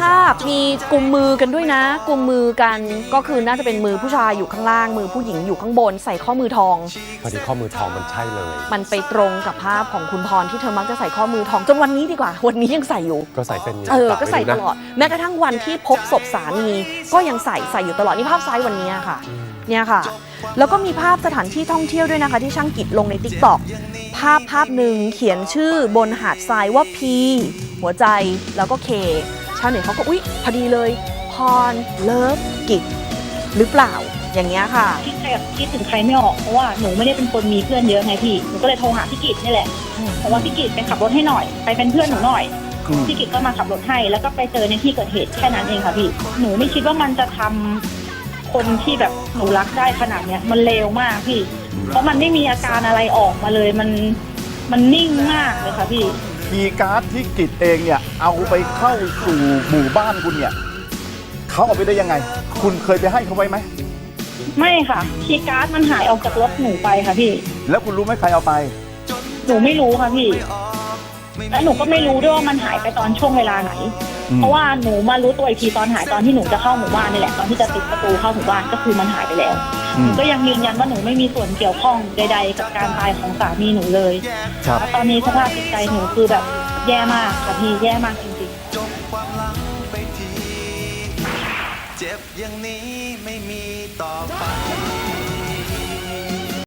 ภาพมีกุมมือกันด้วยนะ กุมมือกันก็คือน่าจะเป็นมือผู้ชายอยู่ข้างล่าง มือผู้หญิงอยู่ข้างบน ใส่ข้อมือทอง พอดีข้อมือทองมันใช่เลย มันไปตรงกับภาพของคุณพรที่เธอมักจะใส่ข้อมือทองจนวันนี้ดีกว่า วันนี้ยังใส่อยู่ ก็ใส่เส้นนี้เออฝาก็ใส่ไว้ตนะลอด แม้กระทั่งวันที่พบศพสามีก็ยังใส่ใส่อยู่ตลอดนี่ภาพซ้ายวันนี้ค่ะ เนี่ยค่ะ แล้วก็มีภาพสถานที่ท่องเที่ยวด้วยนะคะ ที่ช่างกิจลงใน t ิ k t o k ภาพภาพหนึ่งเขียนชื่อบนหาดทรายว่า P หัวใจแล้วก็ K ชาวเน็ตเขาก็อุ๊ย พอดีเลย พรเลิฟกิจหรือเปล่าอย่างเงี้ยค่ะคิดใครคิดถึงใครไม่ออกเพราะว่าหนูไม่ได้เป็นคนมีเพื่อนเยอะไงพี่หนูก็เลยโทรหาพี่กิจนี่แหละเพราะว่าพี่กิจไปขับรถให้หน่อย ไปเป็นเพื่อนหนูหน่อยพี่กิจก็มาขับรถให้แล้วก็ไปเจอในที่เกิดเหตุแค่นั้นเองค่ะพี่หนูไม่คิดว่ามันจะทำคนที่แบบหนูรักได้ขนาดเนี้ยมันเลวมากพี่ เพราะมันไม่มีอาการอะไรออกมาเลยมันมันนิ่งมากเลยค่ะพี่ คีย์การ์ดที่กิจเองเนี่ยเอาไปเข้าสู่หมู่บ้านคุณเนี่ยเขาเอาไปได้ยังไง คุณเคยไปให้เขาไว้ไหมไม่ค่ะ คีย์การ์ดมันหายออกจากรถหนูไปค่ะพี่ แล้วคุณรู้ไหมใครเอาไป หนูไม่รู้ค่ะพี่ และหนูก็ไม่รู้ด้วยว่ามันหายไปตอนช่วงเวลาไหน อืม เพราะว่าหนูมารู้ตัวอีกทีตอนหายตอนที่หนูจะเข้าหมู่บ้านนี่แหละตอนที่จะติดประตูเข้าหมู่บ้านก็คือมันหายไปแล้วอื หนูมก็ยังยืนยันว่าหนูไม่มีส่วนเกี่ยวข้องใด ๆ กับการตายของสามีหนูเลยครับแล้วตอนนี้สภาพจิตใจหนูคือแบบแย่มากค่ะพี่แย่มากจริงๆจบความหลังไปที เจ็บอย่างนี้ไม่มีต่อไป